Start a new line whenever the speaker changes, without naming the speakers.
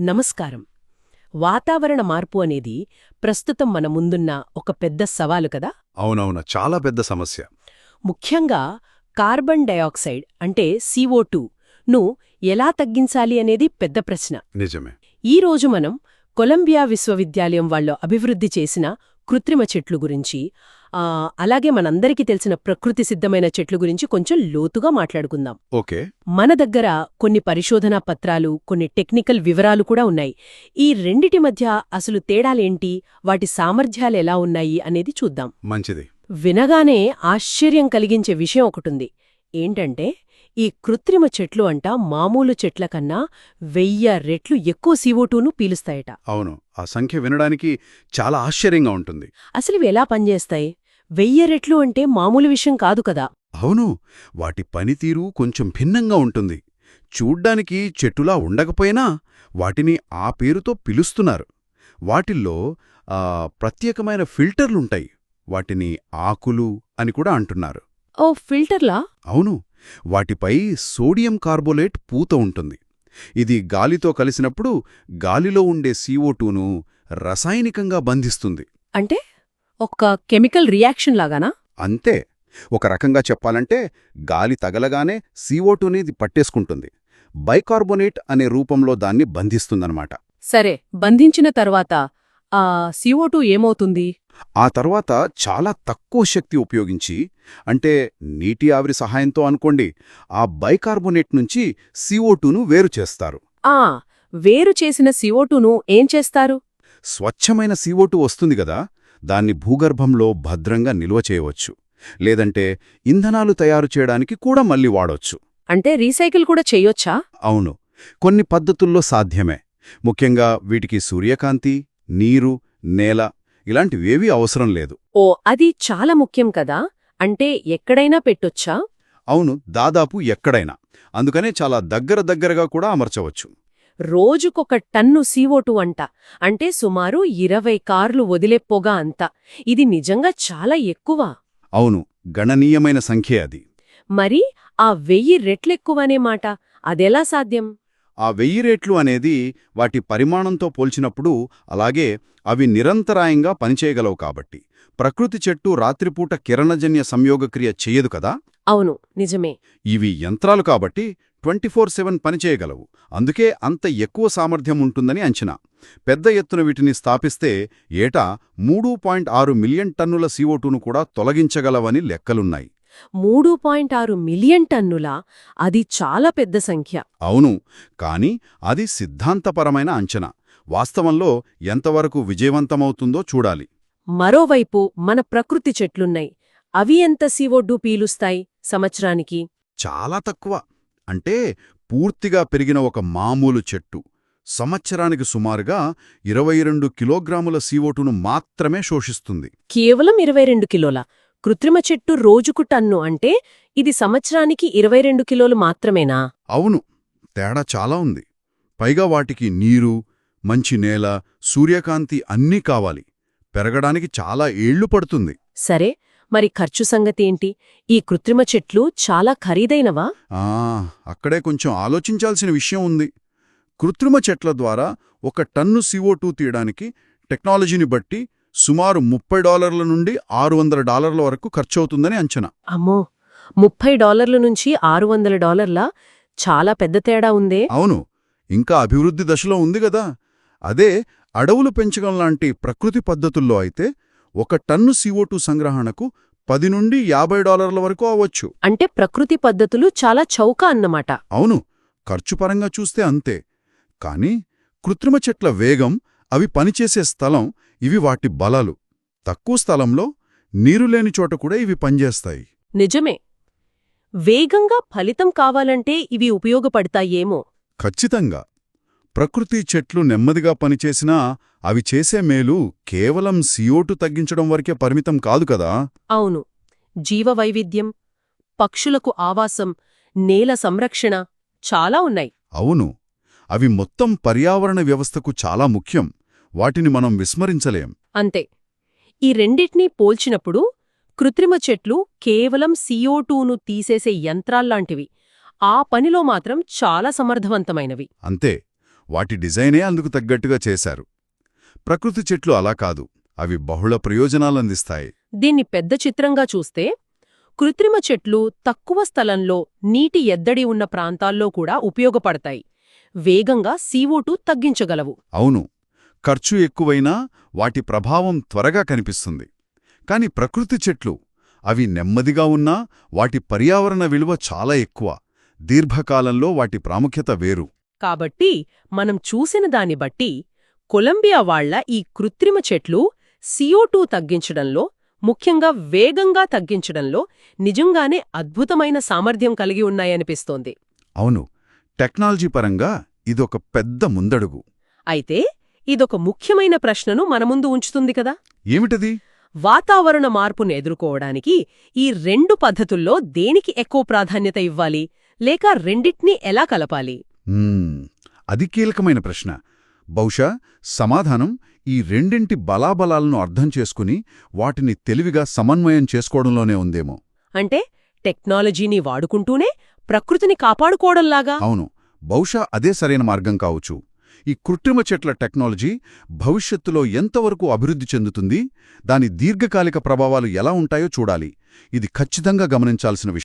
నమస్కారం. వాతావరణ మార్పు అనేది ప్రస్తుతం మన ముందున్న ఒక పెద్ద సవాలు కదా?
అవునవును. చాలా పెద్ద సమస్య.
ముఖ్యంగా కార్బన్ డయాక్సైడ్ అంటే CO2 ను ఎలా తగ్గించాలి అనేది పెద్ద ప్రశ్న.
నిజమే.
ఈ రోజు మనం కొలంబియా విశ్వవిద్యాలయం వాళ్ళు అభివృద్ధి చేసిన కృత్రిమ చెట్లు గురించి అలాగే మనందరికీ తెలిసిన ప్రకృతి సిద్ధమైన చెట్లు గురించి కొంచెం లోతుగా మాట్లాడుకుందాం.
ఓకే.
మన దగ్గర కొన్ని పరిశోధనా పత్రాలు కొన్ని టెక్నికల్ వివరాలు కూడా ఉన్నాయి. ఈ రెండిటి మధ్య అసలు తేడాలేంటి? వాటి సామర్థ్యాలు ఎలా ఉన్నాయి? అనేది చూద్దాం.
మంచిది.
వినగానే ఆశ్చర్యం కలిగించే విషయం ఒకటుంది. ఏంటంటే ఈ కృత్రిమ చెట్లు అంట మామూలు చెట్ల కన్నా వెయ్య రెట్లు ఎక్కువ సివోటూను పీలుస్తాయట.
అవును ఆ సంఖ్య వినడానికి చాలా ఆశ్చర్యంగా ఉంటుంది.
అసలు ఇవి ఎలా పనిచేస్తాయి? వెయ్య రెట్లు అంటే మామూలు విషయం కాదు కదా.
అవును వాటి పనితీరు కొంచెం భిన్నంగా ఉంటుంది. చూడ్డానికి చెట్టులా ఉండకపోయినా వాటిని ఆ పేరుతో పిలుస్తున్నారు. వాటిల్లో ప్రత్యేకమైన ఫిల్టర్లుంటాయి. వాటిని ఆకులు అని కూడా అంటున్నారు.
ఓ ఫిల్టర్లా?
అవును వాటిపై సోడియం కార్బోలేట్ పూత ఉంటుంది. ఇది గాలితో కలిసినప్పుడు గాలిలో ఉండే CO2ను రసాయనికంగా బంధిస్తుంది.
అంటే ఒక కెమికల్ రియాక్షన్ లాగానా?
అంతే. ఒక రకంగా చెప్పాలంటే గాలి తగలగానే CO2 అనేది పట్టేసుకుంటుంది. బైకార్బోనేట్ అనే రూపంలో దాన్ని బంధిస్తుందన్నమాట.
సరే బంధించిన తర్వాత ఆ సిఓ ఏమవుతుంది?
ఆ తర్వాత చాలా తక్కువ శక్తి ఉపయోగించి అంటే నీటి ఆవిరి సహాయంతో అనుకోండి ఆ బైకార్బోనేట్ నుంచి CO2ను వేరు చేస్తారు.
ఆ వేరు చేసిన సిఓ ఏం చేస్తారు?
స్వచ్ఛమైన CO2 వస్తుంది గదా దాన్ని భూగర్భంలో భద్రంగా నిల్వ చేయవచ్చు. లేదంటే ఇంధనాలు తయారు చేయడానికి కూడా మళ్ళీ వాడొచ్చు.
అంటే రీసైకిల్ కూడా చెయ్యొచ్చా
అవును కొన్ని పద్ధతుల్లో సాధ్యమే. ముఖ్యంగా వీటికి సూర్యకాంతి నీరు నేల ఇలాంటివేవీ అవసరం లేదు.
ఓ అది చాలా ముఖ్యం కదా? అంటే ఎక్కడైనా పెట్టొచ్చా?
అవును దాదాపు ఎక్కడైనా. అందుకనే చాలా దగ్గర దగ్గరగా కూడా అమర్చవచ్చు.
రోజుకొక టన్ను సిఓ అంట. అంటే సుమారు ఇరవై కార్లు వదిలే పొగ అంత. ఇది నిజంగా చాలా ఎక్కువ.
అవును గణనీయమైన సంఖ్య అది.
మరి ఆ వెయ్యి రెట్లెక్కువనే మాట. అదెలా సాధ్యం?
ఆ వెయ్యి రేట్లు అనేది వాటి పరిమాణంతో పోల్చినప్పుడు అలాగే అవి నిరంతరాయంగా పనిచేయగలవు కాబట్టి. ప్రకృతి చెట్టు రాత్రిపూట కిరణజన్య సంయోగక్రియ చెయ్యదు కదా?
అవును నిజమే.
ఇవి యంత్రాలు కాబట్టి ట్వంటీ ఫోర్ సెవెన్ పనిచేయగలవు. అందుకే అంత ఎక్కువ సామర్థ్యం ఉంటుందని అంచనా. పెద్ద ఎత్తున వీటిని స్థాపిస్తే ఏటా మూడు పాయింట్ ఆరు మిలియన్ టన్నుల CO2ను కూడా తొలగించగలవని లెక్కలున్నాయి.
మూడు పాయింట్ ఆరు మిలియన్ టన్నులా అది చాలా పెద్ద సంఖ్య.
అవును కాని అది సిద్ధాంతపరమైన అంచనా. వాస్తవంలో ఎంతవరకు విజయవంతమవుతుందో చూడాలి.
మరోవైపు మన ప్రకృతి చెట్లున్నాయి. అవి ఎంత సివొడ్డు పీలుస్తాయి సంవత్సరానికి?
చాలా తక్కువ. అంటే పూర్తిగా పెరిగిన ఒక మామూలు చెట్టు. సంవత్సరానికి సుమారుగా ఇరవై రెండు కిలోగ్రాముల CO2ను మాత్రమే శోషిస్తుంది.
కేవలం ఇరవై రెండు కిలోల. కృత్రిమ చెట్టు రోజుకు టన్ను అంటే ఇది సంవత్సరానికి ఇరవై రెండు కిలోలు మాత్రమేనా?
అవును తేడా చాలా ఉంది. పైగా వాటికి నీరు మంచి నేల సూర్యకాంతి అన్నీ కావాలి. పెరగడానికి చాలా ఏళ్ళు పడుతుంది.
సరే మరి ఖర్చు సంగతేంటి ఈ కృత్రిమ చెట్లు చాలా ఖరీదైనవా?
ఆ అక్కడే కొంచెం ఆలోచించాల్సిన విషయం ఉంది. కృత్రిమ చెట్ల ద్వారా ఒక టన్ను CO2 తీయడానికి టెక్నాలజీని బట్టి సుమారు ముప్పై డాలర్ల నుండి ఆరు వందల డాలర్ల వరకు ఖర్చవుతుందని అంచనా.
అమ్మో! ముప్పై డాలర్ల నుంచి ఆరు వందల డాలర్ల చాలా పెద్ద తేడా ఉందే.
అవును ఇంకా అభివృద్ధి దశలో ఉంది గదా. అదే అడవులు పెంచడం లాంటి ప్రకృతి పద్ధతుల్లో అయితే ఒక టన్ను CO2 సంగ్రహణకు పది నుండి యాభై డాలర్ల వరకు అవ్వచ్చు.
అంటే ప్రకృతి పద్ధతులు చాలా చౌక అన్నమాట.
అవును ఖర్చు పరంగా చూస్తే అంతే. కానీ కృత్రిమ చెట్ల వేగం అవి పనిచేసే స్థలం ఇవి వాటి బలాలు. తక్కువ స్థలంలో నీరు లేని చోట కూడా ఇవి పనిచేస్తాయి.
నిజమే. వేగంగా ఫలితం కావాలంటే ఇవి ఉపయోగపడతాయేమో.
ఖచ్చితంగా. ప్రకృతి చెట్లు నెమ్మదిగా పనిచేసినా అవి చేసే మేలు కేవలం సియోటు తగ్గించడం వరకే పరిమితం కాదు కదా?
అవును. జీవవైవిధ్యం పక్షులకు ఆవాసం నేల సంరక్షణ చాలా ఉన్నాయి.
అవును. అవి మొత్తం పర్యావరణ వ్యవస్థకు చాలా ముఖ్యం. వాటిని మనం విస్మరించలేం.
అంతే. ఈ రెండిటినీ పోల్చినప్పుడు కృత్రిమ చెట్లు కేవలం సిఓటూను తీసేసే యంత్రాల్లాంటివి. ఆ పనిలో మాత్రం చాలా సమర్థవంతమైనవి.
అంతే. వాటి డిజైనే అందుకు తగ్గట్టుగా చేశారు. ప్రకృతి చెట్లు అలా కాదు. అవి బహుళ ప్రయోజనాలందిస్తాయి
దీన్ని పెద్ద చిత్రంగా చూస్తే కృత్రిమ చెట్లు తక్కువ స్థలంలో నీటి ఎద్దడి ఉన్న ప్రాంతాల్లో కూడా ఉపయోగపడతాయి. వేగంగా సీఓటూ తగ్గించగలవు.
అవును. ఖర్చు ఎక్కువైనా వాటి ప్రభావం త్వరగా కనిపిస్తుంది. కాని ప్రకృతి చెట్లు అవి నెమ్మదిగా ఉన్నా వాటి పర్యావరణ విలువ చాలా ఎక్కువ. దీర్ఘకాలంలో వాటి ప్రాముఖ్యత వేరు.
కాబట్టి మనం చూసిన దాన్ని బట్టి కొలంబియా వాళ్ళ ఈ కృత్రిమ చెట్లు సిఓటూ తగ్గించడంలో ముఖ్యంగా వేగంగా తగ్గించడంలో నిజంగానే అద్భుతమైన సామర్థ్యం కలిగి ఉన్నాయనిపిస్తోంది.
అవును టెక్నాలజీ పరంగా ఇదొక పెద్ద ముందడుగు.
అయితే ఇదొక ముఖ్యమైన ప్రశ్నను మన ముందు ఉంచుతుంది కదా?
ఏమిటది?
వాతావరణ మార్పును ఎదుర్కోవడానికి ఈ రెండు పద్ధతుల్లో దేనికి ఎక్కువ ప్రాధాన్యత ఇవ్వాలి? లేక రెండిట్నీ ఎలా కలపాలి?
అది కీలకమైన ప్రశ్న. బహుశా సమాధానం ఈ రెండింటి బలాబలాలను అర్థం చేసుకుని వాటిని తెలివిగా సమన్వయం చేసుకోవడంలోనే ఉందేమో.
అంటే టెక్నాలజీని వాడుకుంటూనే ప్రకృతిని కాపాడుకోవడంలాగా?
అవును. బహుశా అదే సరైన మార్గం కావచ్చు. ఈ కృత్రిమ చెట్ల టెక్నాలజీ భవిష్యత్తులో ఎంతవరకు అభివృద్ధి చెందుతుంది దాని దీర్ఘకాలిక ప్రభావాలు ఎలా ఉంటాయో చూడాలి. ఇది ఖచ్చితంగా గమనించాల్సిన విషయం.